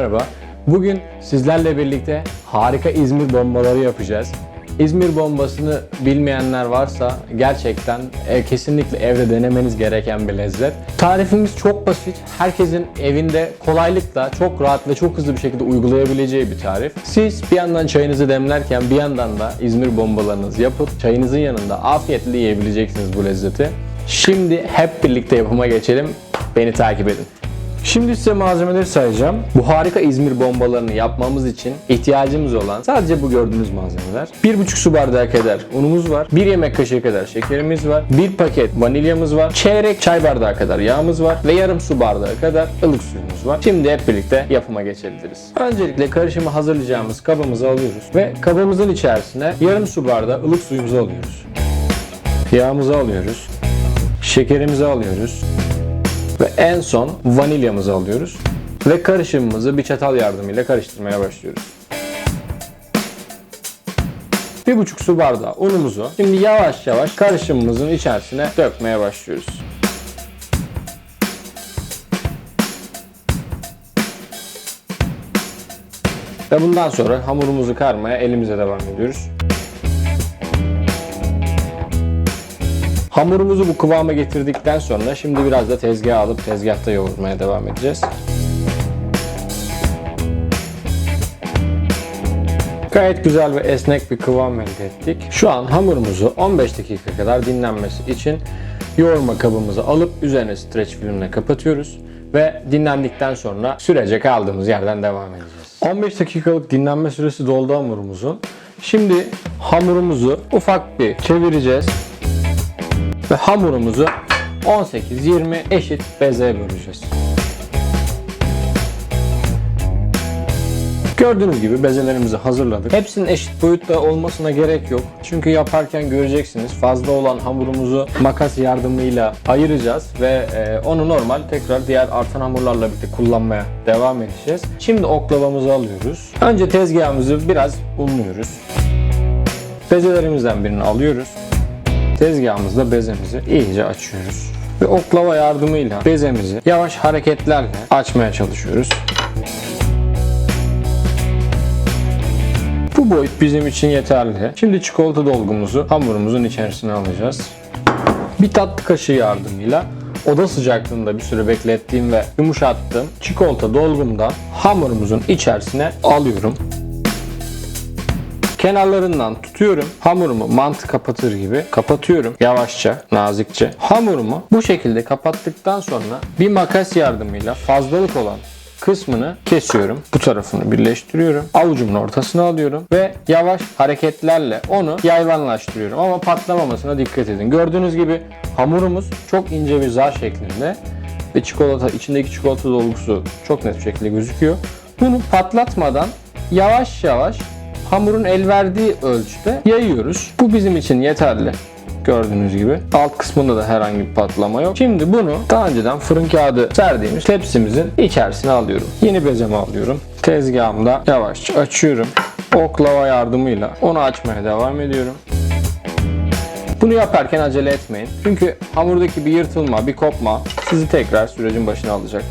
Merhaba. Bugün sizlerle birlikte harika İzmir bombaları yapacağız. İzmir bombasını bilmeyenler varsa gerçekten e, kesinlikle evde denemeniz gereken bir lezzet. Tarifimiz çok basit. Herkesin evinde kolaylıkla, çok rahat ve çok hızlı bir şekilde uygulayabileceği bir tarif. Siz bir yandan çayınızı demlerken bir yandan da İzmir bombalarınızı yapıp çayınızın yanında afiyetle yiyebileceksiniz bu lezzeti. Şimdi hep birlikte yapıma geçelim. Beni takip edin. Şimdi size malzemeleri sayacağım. Bu harika İzmir bombalarını yapmamız için ihtiyacımız olan sadece bu gördüğünüz malzemeler. 1,5 su bardağı kadar unumuz var. 1 yemek kaşığı kadar şekerimiz var. 1 paket vanilyamız var. Çeyrek çay bardağı kadar yağımız var. Ve yarım su bardağı kadar ılık suyumuz var. Şimdi hep birlikte yapıma geçebiliriz. Öncelikle karışımı hazırlayacağımız kabımızı alıyoruz. Ve kabımızın içerisine yarım su bardağı ılık suyumuzu alıyoruz. Yağımızı alıyoruz. Şekerimizi alıyoruz. Ve en son vanilyamızı alıyoruz. Ve karışımımızı bir çatal yardımıyla karıştırmaya başlıyoruz. Bir buçuk su bardağı unumuzu şimdi yavaş yavaş karışımımızın içerisine dökmeye başlıyoruz. Ve bundan sonra hamurumuzu karmaya elimize devam ediyoruz. Hamurumuzu bu kıvama getirdikten sonra şimdi biraz da tezgaha alıp tezgahta yoğurmaya devam edeceğiz. Gayet güzel ve esnek bir kıvam elde ettik. Şu an hamurumuzu 15 dakika kadar dinlenmesi için yoğurma kabımızı alıp üzerine streç filmle kapatıyoruz ve dinlendikten sonra sürece kaldığımız yerden devam edeceğiz. 15 dakikalık dinlenme süresi doldu hamurumuzun. Şimdi hamurumuzu ufak bir çevireceğiz ve hamurumuzu 18-20 eşit beze böleceğiz. Gördüğünüz gibi bezelerimizi hazırladık. Hepsinin eşit boyutta olmasına gerek yok. Çünkü yaparken göreceksiniz fazla olan hamurumuzu makas yardımıyla ayıracağız ve e, onu normal tekrar diğer artan hamurlarla birlikte kullanmaya devam edeceğiz. Şimdi oklavamızı alıyoruz. Önce tezgahımızı biraz unluyoruz. Bezelerimizden birini alıyoruz. Tezgahımızda bezemizi iyice açıyoruz. Ve oklava yardımıyla bezemizi yavaş hareketlerle açmaya çalışıyoruz. Bu boyut bizim için yeterli. Şimdi çikolata dolgumuzu hamurumuzun içerisine alacağız. Bir tatlı kaşığı yardımıyla oda sıcaklığında bir süre beklettiğim ve yumuşattığım çikolata dolgumdan hamurumuzun içerisine alıyorum. Kenarlarından tutuyorum. Hamurumu mantı kapatır gibi kapatıyorum yavaşça, nazikçe. Hamurumu bu şekilde kapattıktan sonra bir makas yardımıyla fazlalık olan kısmını kesiyorum. Bu tarafını birleştiriyorum. Avucumun ortasına alıyorum ve yavaş hareketlerle onu yayvanlaştırıyorum. Ama patlamamasına dikkat edin. Gördüğünüz gibi hamurumuz çok ince bir zar şeklinde ve çikolata içindeki çikolata dolgusu çok net bir şekilde gözüküyor. Bunu patlatmadan yavaş yavaş hamurun el verdiği ölçüde yayıyoruz. Bu bizim için yeterli. Gördüğünüz gibi. Alt kısmında da herhangi bir patlama yok. Şimdi bunu daha önceden fırın kağıdı serdiğimiz tepsimizin içerisine alıyorum. Yeni bezemi alıyorum. Tezgahımda yavaşça açıyorum. Oklava yardımıyla onu açmaya devam ediyorum. Bunu yaparken acele etmeyin. Çünkü hamurdaki bir yırtılma, bir kopma sizi tekrar sürecin başına alacak.